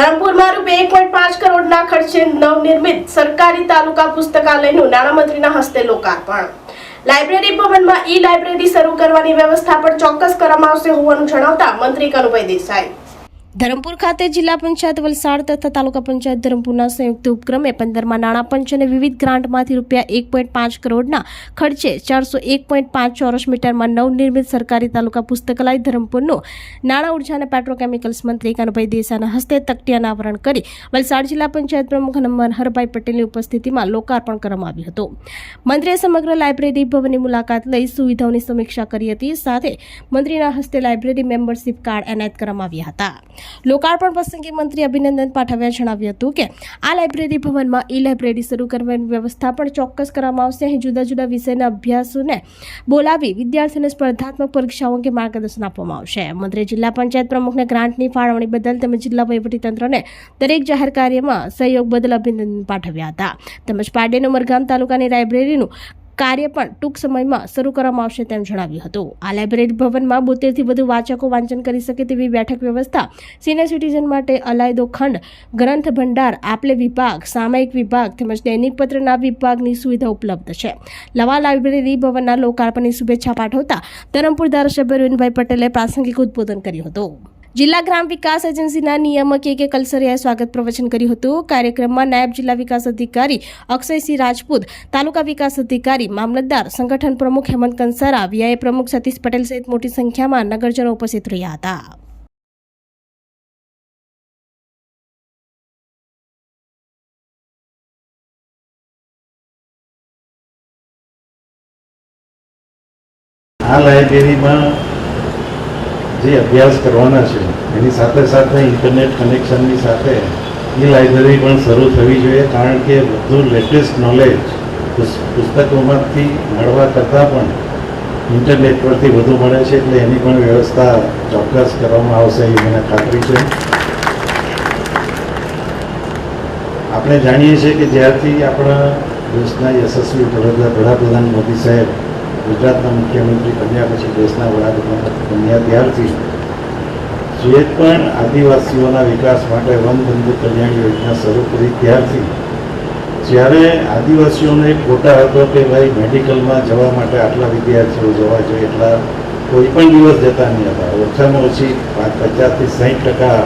ધરમપુરમાં રૂપિયા એક પોઈન્ટ પાંચ કરોડના ખર્ચે નવનિર્મિત સરકારી તાલુકા પુસ્તકાલયનું નાણામંત્રીના હસ્તે લોકાર્પણ. લાઇબ્રેરી ભવનમાં ઈ લાઇબ્રેરી શરૂ કરવાની વ્યવસ્થા પણ ચોક્કસ કરવામાં આવશે હોવાનું જણાવતા મંત્રી કનુભાઈ દેસાઈ. ધરમપુર ખાતે જિલ્લા પંચાયત વલસાડ તથા તાલુકા પંચાયત ધરમપુરના સંયુક્ત ઉપક્રમે પંદરમાં નાણાં પંચ અને વિવિધ ગ્રાન્ટમાંથી રૂપિયા એક પોઈન્ટ પાંચ કરોડના ખર્ચે ચારસો એક પોઈન્ટ પાંચ ચોરસ મીટરમાં નવનિર્મિત સરકારી તાલુકા પુસ્તકાલય ધરમપુરનું નાણાં ઊર્જા અને પેટ્રોકેમિકલ્સ મંત્રી કાનુભાઈ દેસાના હસ્તે તકતી અનાવરણ કરી વલસાડ જિલ્લા પંચાયત પ્રમુખ મનહરભાઈ પટેલની ઉપસ્થિતિમાં લોકાર્પણ કરવામાં આવ્યું હતું. મંત્રીએ સમગ્ર લાઇબ્રેરી ભવનની મુલાકાત લઈ સુવિધાઓની સમીક્ષા કરી હતી. સાથે મંત્રીના હસ્તે લાઇબ્રેરી મેમ્બરશીપ કાર્ડ એનાયત કરવામાં આવ્યા હતા. લોકાર્પણ પ્રસંગે મંત્રી અભિનંદન પાઠવ્યા જણાવ્યું હતું કે, આ લાઇબ્રેરી ભવનમાં ઈ લાઇબ્રેરી શરૂ કરવાની વ્યવસ્થા પણ ચોક્કસ કરવામાં આવશે. અહીં જુદા જુદા વિષયના અભ્યાસોને બોલાવી વિદ્યાર્થીઓને સ્પર્ધાત્મક પરીક્ષાઓ અંગે માર્ગદર્શન આપવામાં આવશે. મંત્રી જિલ્લા પંચાયત પ્રમુખને ગ્રાન્ટની ફાળવણી બદલ તેમજ જિલ્લા વહીવટીતંત્રને દરેક જાહેર કાર્યમાં સહયોગ બદલ અભિનંદન પાઠવ્યા હતા. તેમજ પારડી ઉમરગામ તાલુકાની લાઇબ્રેરીનું કાર્ય પણ ટૂંક સમયમાં શરૂ કરવામાં આવશે તેમ જણાવ્યું હતું. આ લાઇબ્રેરી ભવનમાં બોતેરથી વધુ વાચકો વાંચન કરી શકે તેવી બેઠક વ્યવસ્થા સિનિયર સિટીઝન માટે અલાયદો ખંડ, ગ્રંથ ભંડાર, આપલે વિભાગ, સામાયિક વિભાગ તેમજ દૈનિક પત્રના વિભાગની સુવિધા ઉપલબ્ધ છે. લવા લાઇબ્રેરી ભવનના લોકાર્પણની શુભેચ્છા પાઠવતા ધરમપુર ધારાસભ્ય રવિનભાઈ પટેલે પ્રાસંગિક ઉદબોધન કર્યું હતું. જિલ્લા ગ્રામ વિકાસ એજન્સીના નિયામક કે કલસરિયાએ સ્વાગત પ્રવચન કર્યું હતું. કાર્યક્રમમાં નાયબ જિલ્લા વિકાસ અધિકારી અક્ષયસિંહ રાજપૂત, તાલુકા વિકાસ અધિકારી, મામલતદાર, સંગઠન પ્રમુખ હેમંત કંસારા, વીઆઈ પ્રમુખ સતીશ પટેલ સહિત મોટી સંખ્યામાં નગરજનો ઉપસ્થિત રહ્યા હતા. આ લાઇબ્રેરીમાં જે અભ્યાસ કરવાના છે, એની સાથે સાથે ઇન્ટરનેટ કનેક્શનની સાથે એ લાઇબ્રેરી પણ શરૂ થવી જોઈએ, કારણ કે બધું લેટેસ્ટ નોલેજ પુસ્તકોમાંથી મળવા કરતાં પણ ઇન્ટરનેટ પરથી વધુ મળે છે, એટલે એની પણ વ્યવસ્થા ચોક્કસ કરવામાં આવશે એ મને ખાતરી છે. આપણે જાણીએ છીએ કે જ્યારથી આપણા દેશના યશસ્વી વડા વડાપ્રધાન મોદી સાહેબ ગુજરાતના મુખ્યમંત્રી બન્યા પછી દેશના વડાપ્રધાન બન્યા ત્યારથી જે પણ આદિવાસીઓના વિકાસ માટે વન બંધુ કલ્યાણ યોજના શરૂ કરી ત્યારથી જ્યારે આદિવાસીઓને એક ખોટા હતો કે ભાઈ મેડિકલમાં જવા માટે આટલા વિદ્યાર્થીઓ જવા જોઈએ, એટલા કોઈ પણ દિવસ જતા નહીં હતા. ઓછામાં ઓછી પાંચ પચાસથી સાહીઠ ટકા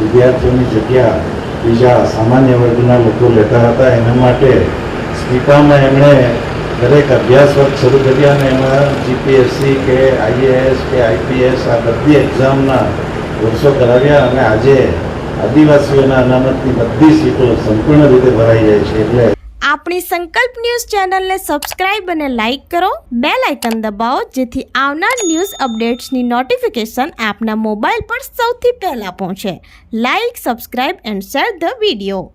વિદ્યાર્થીઓની જગ્યા બીજા સામાન્ય વર્ગના લોકો લેતા હતા. એના માટે સ્પીપામાં એમણે દરેક અભ્યાસ વર્ગ શરૂ કર્યા અને એમાં જીપીએસસી કે આઈએએસ કે આઈપીએસ આ બધી એક્ઝામના કોર્સો કરાવ્યા અને આજે આદિવાસીઓના અનામતની બધી સીટો સંપૂર્ણ રીતે ભરાઈ જાય છે એટલે આપણી સંકલ્પ ન્યૂઝ ચેનલને સબસ્ક્રાઇબ અને લાઇક કરો બે લાઇકન દબાવો, જેથી આવનાર ન્યૂઝ અપડેટ્સની નોટિફિકેશન આપના મોબાઈલ પર સૌથી પહેલાં પહોંચે. Like, subscribe and share the video.